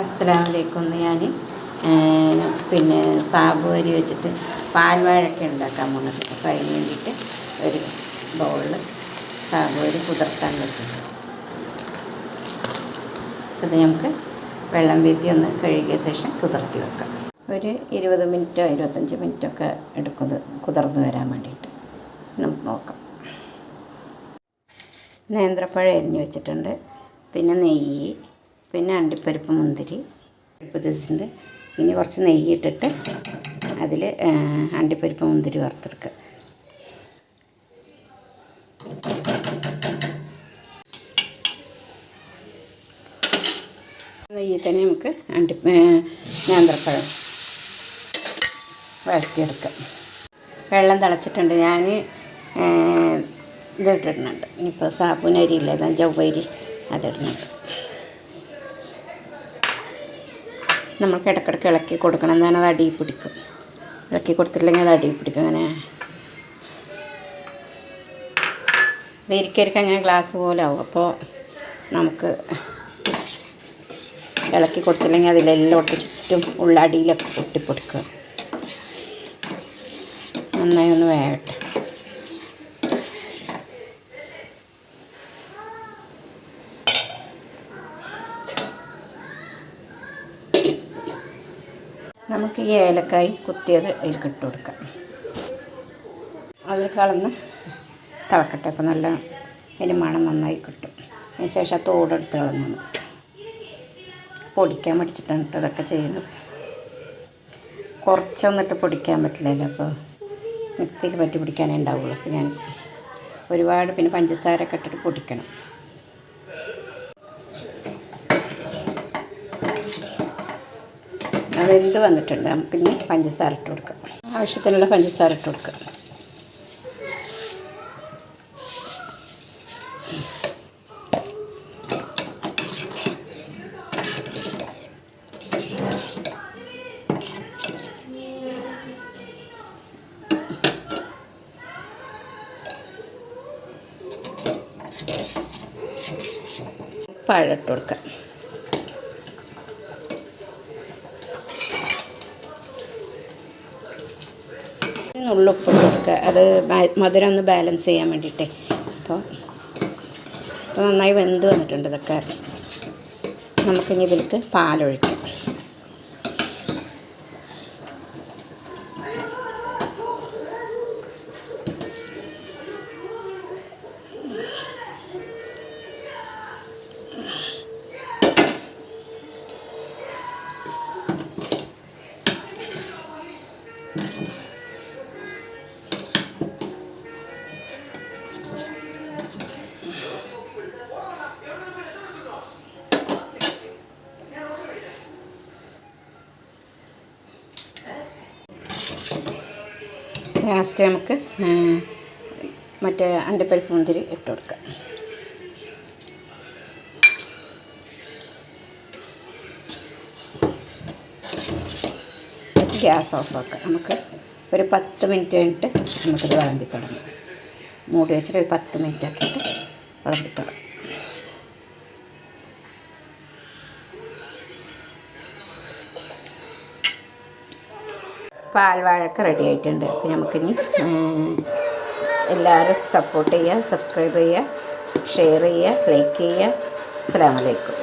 അസ്സലാമലൈക്കും. ഞാൻ പിന്നെ സാബു അരി വെച്ചിട്ട് പാൽവാഴക്ക ഉണ്ടാക്കാൻ പോകുന്നത് അപ്പോൾ അതിന് വേണ്ടിയിട്ട് ഒരു ബൗളിൽ സാബു അരി കുതിർത്താൻ വെച്ചിട്ടുണ്ട് ഇത് നമുക്ക് വെള്ളം വീതി ഒന്ന് കഴുകിയ ശേഷം കുതിർത്തി വെക്കാം. ഒരു ഇരുപത് മിനിറ്റോ ഇരുപത്തഞ്ച് മിനിറ്റോ ഒക്കെ എടുക്കുന്നത് കുതിർന്ന് വരാൻ വേണ്ടിയിട്ട് നമുക്ക് നോക്കാം. നേന്ത്രപ്പഴം എരിഞ്ഞ് വെച്ചിട്ടുണ്ട്. പിന്നെ നെയ്യ്. പിന്നെ അണ്ടിപ്പരിപ്പ് മുന്തിരി പരിപ്പ് വെച്ചിട്ടുണ്ട്. ഇനി കുറച്ച് നെയ്യ് ഇട്ടിട്ട് അതിൽ അണ്ടിപ്പരിപ്പ് മുന്തിരി വറുത്തെടുക്കുക. നെയ്യിൽ തന്നെ നമുക്ക് അണ്ടി ഞാന്തപ്പഴം വഴറ്റിയെടുക്കാം വെള്ളം തിളച്ചിട്ടുണ്ട്. ഞാൻ ഇതിട്ടിടുന്നുണ്ട് ഇനിയിപ്പോൾ സാബുനരിയില്ലേ? ഇതാ ചൊവ്വരി അതിടുന്നുണ്ട്. നമ്മൾക്ക് ഇടയ്ക്കിടയ്ക്ക് ഇളക്കി കൊടുക്കണം. എന്നാൽ അത് അടിയിൽ പിടിക്കും. ഇളക്കി കൊടുത്തില്ലെങ്കിൽ അത് അടിയിൽ പിടിക്കും. അങ്ങനെ. ഇരിക്കരിക്ക് അങ്ങനെ ഗ്ലാസ് പോലെ ആവും. അപ്പോൾ നമുക്ക് ഇളക്കി കൊടുത്തില്ലെങ്കിൽ അതിലെല്ലാം ചുറ്റും ഉള്ള അടിയിലൊക്കെ പൊട്ടിപ്പൊടിക്കുക. നന്നായി ഒന്ന് വേകട്ടെ. നമുക്ക് ഈ ഏലക്കായ് കുത്തിയത് അതിൽ ഇട്ട് കൊടുക്കാം. അതിൽ കളന്ന് തിളക്കട്ടെ അപ്പോൾ നല്ല അതിന് മണം നന്നായി കിട്ടും. അതിന് ശേഷം ആ തോടെടുത്ത് കളഞ്ഞാൽ മതി. പൊടിക്കാൻ മടിച്ചിട്ടാണ് ഇതൊക്കെ ചെയ്യുന്നത്. കുറച്ചൊന്നിട്ട് പൊടിക്കാൻ പറ്റില്ലല്ലോ അപ്പോൾ മിക്സിയിൽ പറ്റി പിടിക്കാനേ ഉണ്ടാവുള്ളൂ. അപ്പോൾ ഞാൻ ഒരുപാട് പിന്നെ പഞ്ചസാരൊക്കെ ഇട്ടിട്ട് പൊടിക്കണം. വെന്ത് വന്നിട്ടുണ്ട്? നമുക്കിനി പഞ്ചസാര ഇട്ട് കൊടുക്കാം. ആവശ്യത്തിനുള്ള പഞ്ചസാര ഇട്ട് കൊടുക്കാം. പഴം ഇട്ട് കൊടുക്കാം. നുള്ളുപ്പിട്ട് കൊടുക്കുക അത് മധുരം ഒന്ന് ബാലൻസ് ചെയ്യാൻ വേണ്ടിയിട്ടേ. അപ്പോൾ അപ്പോൾ നന്നായി വെന്ത് വന്നിട്ടുണ്ട് ഇതൊക്കെ. നമുക്കിനി ഇതിലേക്ക് പാലൊഴിക്കാം. ലാസ്റ്റ് നമുക്ക് മറ്റേ അണ്ടിപ്പരിപ്പ് മുന്തിരി ഇട്ട് കൊടുക്കാം ഗ്യാസ് ഓഫ് നമുക്ക് ഒരു പത്ത് മിനിറ്റ് കഴിഞ്ഞിട്ട് നമുക്കിത് വിളമ്പി തുടങ്ങാം. മൂടി വെച്ചിട്ട് ഒരു പത്ത് മിനിറ്റ് ആക്കിയിട്ട് വിളമ്പി തുടങ്ങാം. പാൽവാഴക്ക റെഡി ആയിട്ടുണ്ട്. നമുക്കിനി എല്ലാവരും സപ്പോർട്ട് ചെയ്യുക സബ്സ്ക്രൈബ് ചെയ്യുക ഷെയർ ചെയ്യുക ലൈക്ക് ചെയ്യുക. അസ്സാം വലൈക്കും